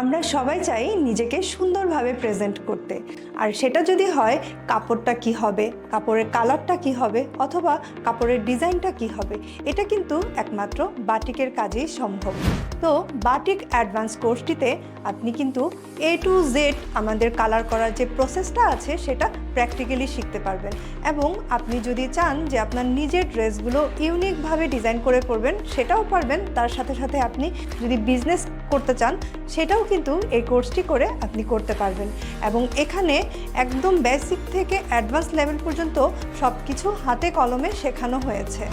আমরা সবাই চাই নিজেকে সুন্দরভাবে প্রেজেন্ট করতে। আর সেটা যদি হয়, কাপড়টা কি হবে, কাপড়ের কালারটা কি হবে, অথবা কাপড়ের ডিজাইনটা কি হবে, এটা কিন্তু একমাত্র বাটিকের কাজেই সম্ভব। তো বাটিক অ্যাডভান্স কোর্সটিতে আপনি কিন্তু এ টু জেড আমাদের কালার করার যে প্রসেসটা আছে, সেটা প্র্যাকটিক্যালি শিখতে পারবেন। এবং আপনি যদি চান যে আপনার নিজের ড্রেসগুলো ইউনিকভাবে ডিজাইন করে পরবেন, সেটাও পারবেন। তার সাথে সাথে আপনি যদি বিজনেস করতে চান, সেটাও কিন্তু এই কোর্সটি করে আপনি করতে পারবেন। এবং এখানে একদম বেসিক থেকে অ্যাডভান্স লেভেল পর্যন্ত সব কিছু হাতে কলমে শেখানো হয়েছে।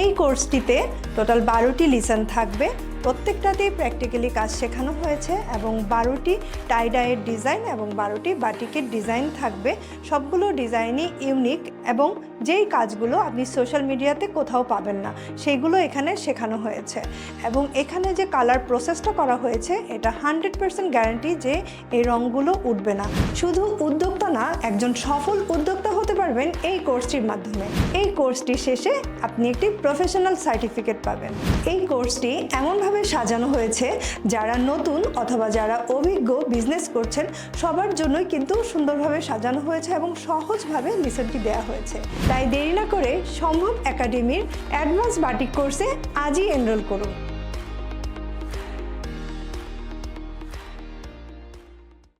এই কোর্সটিতে টোটাল বারোটি লিসন থাকবে। প্রত্যেকটাতেই প্র্যাকটিক্যালি কাজ শেখানো হয়েছে এবং বারোটি টাইডাইয়ের ডিজাইন এবং বারোটি বাটিকের ডিজাইন থাকবে। সবগুলো ডিজাইনই ইউনিক এবং যেই কাজগুলো আপনি সোশ্যাল মিডিয়াতে কোথাও পাবেন না সেইগুলো এখানে শেখানো হয়েছে। এবং এখানে যে কালার প্রসেসটা করা হয়েছে, এটা হান্ড্রেড পার্সেন্ট গ্যারান্টি যে এই রঙগুলো উঠবে না। শুধু উদ্যোক্তা না, একজন সফল উদ্যোক্তা হতে পারবেন এই কোর্সটির মাধ্যমে। এই কোর্সটি শেষে আপনি একটি প্রফেশনাল সার্টিফিকেট পাবেন। এই কোর্সটি এমনভাবে সাজানো হয়েছে, যারা নতুন অথবা যারা অভিজ্ঞ বিজনেস করছেন, সবার জন্যই কিন্তু সুন্দরভাবে সাজানো হয়েছে এবং সহজভাবে লিসনটি দেওয়া হয়েছে। তাই দেরি না করে সম্ভব একাডেমির অ্যাডভান্স বাটিক কোর্সে আজই এনরোল করুন।